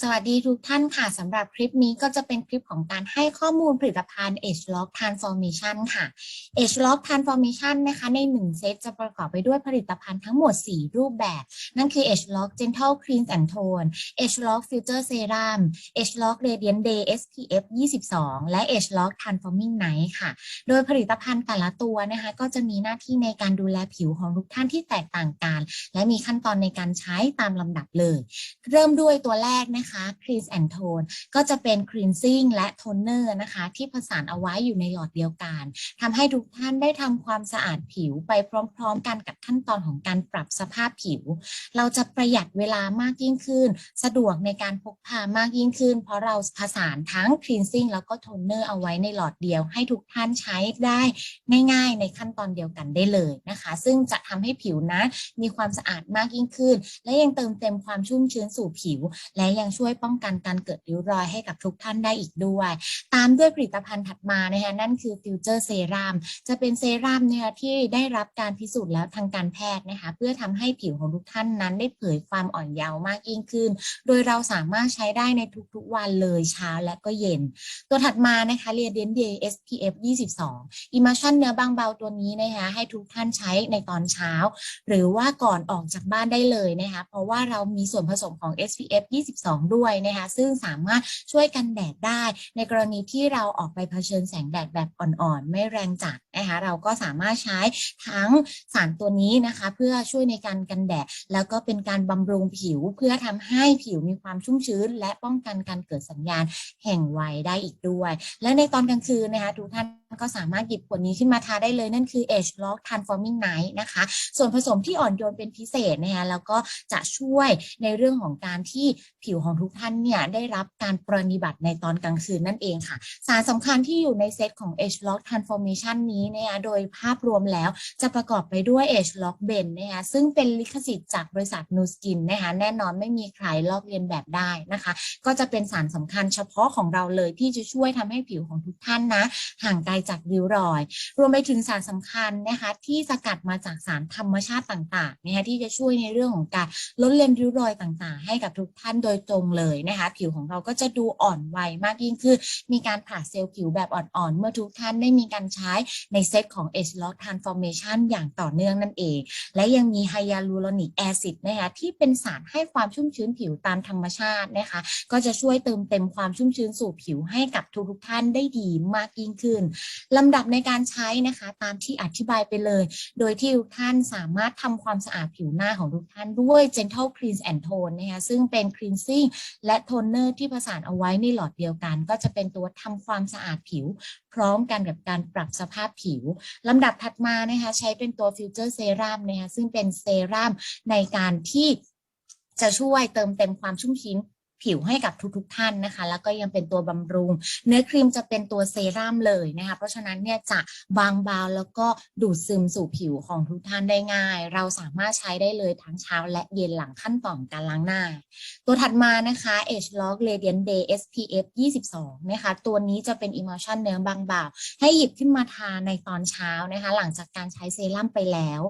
สวัสดีทุกท่านค่ะสำหรับคลิปนี้ก็จะเป็นคลิปของการให้ข้อมูลผลิตภัณฑ์ Edge Lock Transformation ค่ะ Edge Lock Transformation นะคะใน 1 เซตจะประกอบไปด้วยผลิตภัณฑ์ทั้งหมด 4 รูปแบบ นั่นคือ Edge Lock Gentle Clean and Tone Edge Lock Filter Serum Edge Lock Radiant Day SPF 22 และ Edge Lock Transforming Night ค่ะ โดยผลิตภัณฑ์แต่ละตัวนะคะก็จะมีหน้าที่ในการดูแลผิวของทุกท่านที่แตกต่างกัน และมีขั้นตอนในการใช้ตามลำดับเลย เริ่มด้วยตัวแรกนะคะ Cleanse and Tone ก็จะเป็น Cleansing และ Toner นะคะ ที่ผสานเอาไว้อยู่ในหลอดเดียวกันทำให้ทุกท่านได้ทำความสะอาดผิวไปพร้อมๆ กันกับขั้นตอนของการปรับสภาพผิว เราจะประหยัดเวลามากยิ่งขึ้น สะดวกในการพกพามากยิ่งขึ้น เพราะเราผสานทั้ง Cleansing แล้วก็ Toner เอาไว้ในหลอดเดียว ให้ทุกท่านใช้ได้ง่ายๆ ในขั้นตอนเดียวกันได้เลยนะคะ ซึ่งจะทำให้ผิวนะมีความสะอาดมากยิ่งขึ้น และยังเติมเต็มความชุ่มชื้นสู่ผิว และยังช่วยป้องกันการเกิดริ้วรอยให้กับทุกท่านได้อีกด้วย ตามด้วยผลิตภัณฑ์ถัดมานะคะนั่นคือฟิวเจอร์เซรั่มจะเป็นเซรั่มเนี่ยที่ได้รับการพิสูจน์แล้วทางการแพทย์นะคะเพื่อทำให้ผิวของทุกท่านนั้นได้เผยความอ่อนเยาว์มากยิ่งขึ้น โดยเราสามารถใช้ได้ในทุกๆวันเลยเช้าและก็เย็น ตัวถัดมานะคะเรียเดนเดย์ SPF 22 Emulsion เนื้อบางเบาตัวนี้นะคะให้ทุกท่านใช้ในตอนเช้า หรือว่าก่อนออกจากบ้านได้เลยนะคะเพราะว่าเรามีส่วนผสมของ SPF 22ด้วยนะคะซึ่งสามารถช่วยกันแดดได้ ในกรณีที่เราออกไปเผชิญแสงแดดแบบอ่อนๆ ไม่แรงจัดนะคะเราก็สามารถใช้ทั้งสารตัวนี้นะคะ เพื่อช่วยในการกันแดด แล้วก็เป็นการบำรุงผิวเพื่อทำให้ผิวมีความชุ่มชื้น และป้องกันการเกิดสัญญาณแห่งวัยได้อีกด้วย และในตอนกลางคืนนะคะทุกท่าน ก็สามารถหยิบขวดนี้ขึ้นมาทาได้เลยนั่นคือ Age Lock Transforming Night นะคะ ส่วนผสมที่อ่อนโยนเป็นพิเศษนะคะแล้วก็จะช่วยในเรื่องของการที่ผิวของทุกท่านเนี่ยได้รับการปรนิบัติในตอนกลางคืนนั่นเองค่ะ สารสำคัญที่อยู่ในเซตของ Age Lock Transformation นี้นะคะโดยภาพรวมแล้วจะประกอบไปด้วย Age Lock Ben นะคะซึ่งเป็นลิขสิทธิ์จากบริษัท Nu Skin นะคะแน่นอนไม่มีใครลอกเลียนแบบได้นะคะ ก็จะเป็นสารสำคัญเฉพาะของเราเลยที่จะช่วยทำให้ผิวของทุกท่านนะห่างไกลจากริ้วรอย รวมไปถึงสารสำคัญนะคะที่สกัดมาจากสารธรรมชาติต่างๆนะคะที่จะช่วยในเรื่องของการลดเลือนริ้วรอยต่างๆ ให้กับทุกท่านโดยตรงเลยนะคะผิวของเราก็จะดูอ่อนวัยมากยิ่งขึ้น มีการผ่าเซลล์ผิวแบบอ่อนๆ เมื่อทุกท่านได้มีการใช้ในเซตของ Age Lock Transformation อย่างต่อเนื่องนั่นเอง และยังมีไฮยาลูโรนิกแอซิดนะคะที่เป็นสารให้ความชุ่มชื้นผิวตามธรรมชาตินะคะก็จะช่วยเติมเต็มความชุ่มชื้นสู่ผิวให้กับทุกๆท่านได้ดีมากยิ่งขึ้นลำดับในการใช้นะคะตามที่อธิบายไปเลย โดยที่ทุกท่านสามารถทำความสะอาดผิวหน้าของทุกท่านด้วย Gentle Cleanse and Tone นะคะซึ่งเป็น Cleansing และ Toner ที่ผสานเอาไว้ในหลอดเดียวกัน ก็จะเป็นตัวทำความสะอาดผิว พร้อมกันกับการปรับสภาพผิวลำดับถัดมานะคะใช้เป็นตัว Future Serum นะคะซึ่งเป็นเซรั่มในการที่จะช่วยเติมเต็มความชุ่มชื้น ผิวให้กับทุกๆทท่านนะคะ แล้วก็ยังเป็นตัวบำรุง เนื้อครีมจะเป็นตัวเซรั่มเลยนะคะ เพราะฉะนั้นเนี่ยจะบางเบาแล้วก็ดูดซึมสู่ผิวของทุกท่านได้ง่าย เราสามารถใช้ได้เลยทั้งเช้าและเย็นหลังขั้นตอนการล้างหน้า ตัวถัดมานะคะ Age Lock Radiant Day SPF 22 นะคะ ตัวนี้จะเป็น Emulsion เนื้อบางเบาให้หยิบขึ้นมาทาในตอนเช้านะคะ หลังจากการใช้เซรั่มไปแล้ว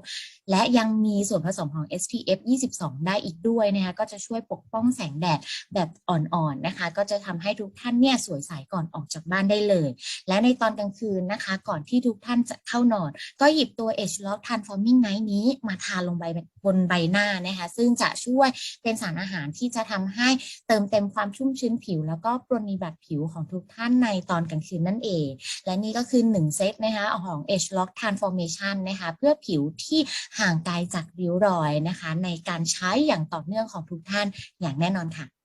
และยังมีส่วนผสมของ SPF 22 ได้อีกด้วยนะคะก็จะช่วยปกป้องแสงแดดแบบอ่อนๆนะคะ ก็จะทำให้ทุกท่านเนี่ยสวยใสก่อนออกจากบ้านได้เลย และในตอนกลางคืนนะคะ ก่อนที่ทุกท่านจะเข้านอน ก็หยิบตัว Age Lock Transforming Night นี้มาทาลงไปบนใบหน้านะคะ ซึ่งจะช่วยเป็นสารอาหารที่จะทำให้เติมเต็มความชุ่มชื้นผิว แล้วก็ปรนนิบัติผิวของทุกท่านในตอนกลางคืนนั่นเอง และนี่ก็คือ 1 เซตนะคะของ Age Lock Transformation นะคะเพื่อผิวที่ห่างไกลจากริ้วรอยนะคะ ในการใช้อย่างต่อเนื่องของทุกท่านอย่างแน่นอนค่ะ